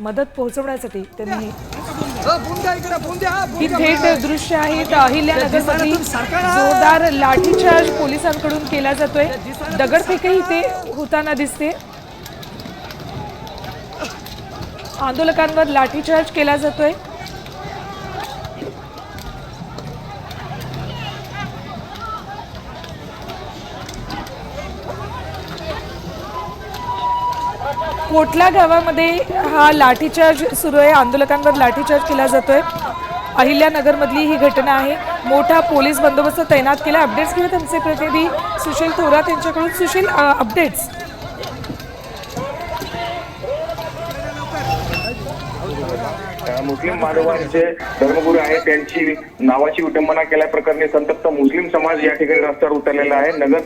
मदत पोहोचवण्यासाठी त्यांनी ही थेट. दृश्य आहेत अहिल्यानगरमधली जोरदार लाठीचार्ज पोलिसांकडून केला जातोय. दगडफेकही इथे होताना दिसते. आंदोलकांवर लाठीचार्ज केला जातोय. कोटला गावामध्ये हा लाठीचार्ज सुरू आहे? आंदोलकांवर लाठीचार्ज केला जातोय. अहिल्यानगरमधली ही घटना आहे. मोठा पोलीस बंदोबस्त तैनात केला. अपडेट्स घेऊयात आमचे प्रतिनिधी सुशील थोरात यांच्याकडून. सुशील अपडेट्स. मुस्लिम बांधवांचे धर्मगुरू आहे त्यांची नावाची विटंबना केल्याप्रकरणी संतप्त मुस्लिम समाज या ठिकाणी रस्त्यावर उतरलेला आहे. नगर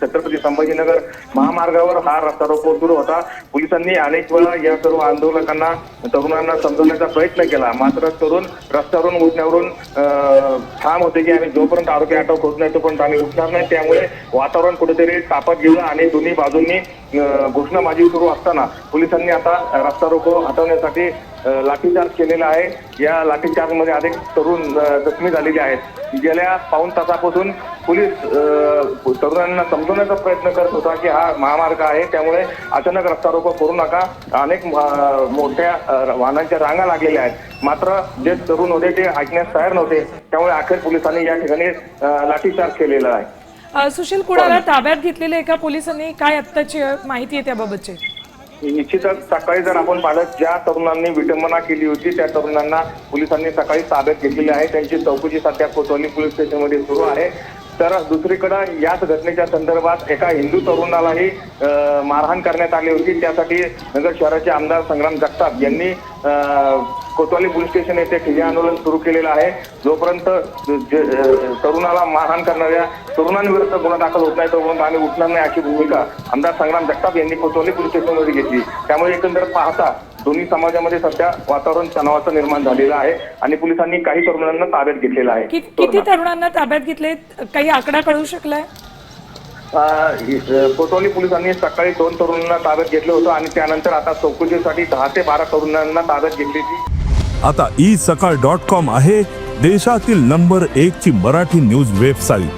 छत्रपती संभाजीनगर महामार्गावर हा रस्ता रोको सुरू होता. पोलिसांनी अनेक वेळा या सर्व आंदोलकांना तरुणांना समजवण्याचा प्रयत्न केला. मात्र तरुण रस्त्यावरून उठण्यावरून ठाम होते की आम्ही जोपर्यंत आरोग्य अटक होत नाही तोपर्यंत आम्ही उठणार नाही. त्यामुळे वातावरण कुठेतरी तापत गेलं आणि दोन्ही बाजूंनी घोषणाबाजी सुरू असताना पोलिसांनी आता रस्ता रोको हटवण्यासाठी लाठीचार्ज केलेला आहे. या लाठीचार्जमध्ये अनेक तरुण जखमी झालेले आहेत. गेल्या पाऊन तासापासून पोलीस तरुणांना समजवण्याचा प्रयत्न करत होता की हा महामार्ग आहे. त्यामुळे अचानक रस्ता रोको करू नका. अनेक मोठ्या वाहनांच्या रांगा लागलेल्या आहेत. मात्र जे तरुण होते ते ऐकण्यास तयार नव्हते. त्यामुळे अखेर पोलिसांनी या ठिकाणी लाठीचार्ज केलेला आहे. सुशील कुणाला ताब्यात घेतलेल्या एका पोलिसांनी काय आत्ताची माहिती आहे त्याबाबतची? निश्चितच सकाळी जर आपण पाहिलं ज्या तरुणांनी विटंबना केली होती त्या तरुणांना पोलिसांनी सकाळी ताब्यात घेतलेली आहे. त्यांची चौकशी सध्या कोतवाली पोलीस स्टेशनमध्ये सुरू आहे. तर दुसरीकडे याच घटनेच्या संदर्भात एका हिंदू तरुणालाही मारहाण करण्यात आली होती. त्यासाठी नगर शहराचे आमदार संग्राम जगताप यांनी कोतवाली पोलीस स्टेशन येथे ठिय्या आंदोलन सुरू केलेलं आहे. जोपर्यंत तरुणाला मारहाण करणाऱ्या तरुणांविरुद्ध गुन्हा दाखल होत नाही तोपर्यंत आम्ही उठणार नाही अशी भूमिका आमदार संग्राम जगताप यांनी कोतवाली पोलीस स्टेशनमध्ये घेतली. त्यामुळे एकंदर पाहता दोन्ही समाजामध्ये सध्या वातावरण तणावाचं निर्माण झालेलं आहे आणि पोलिसांनी काही तरुणांना ताब्यात घेतलेलं आहे. कि- किती तरुणांना ताब्यात घेतले? काही आकडा कळू शकलाय? कोतवाली पोलिसांनी सकाळी दोन तरुणांना ताब्यात घेतलं होतं आणि त्यानंतर आता चौकशीसाठी दहा ते बारा तरुणांना ताब्यात घेतली आता ई सकाळ डॉट कॉम आहे देशातील नंबर एक ची मराठी न्यूज वेबसाईट.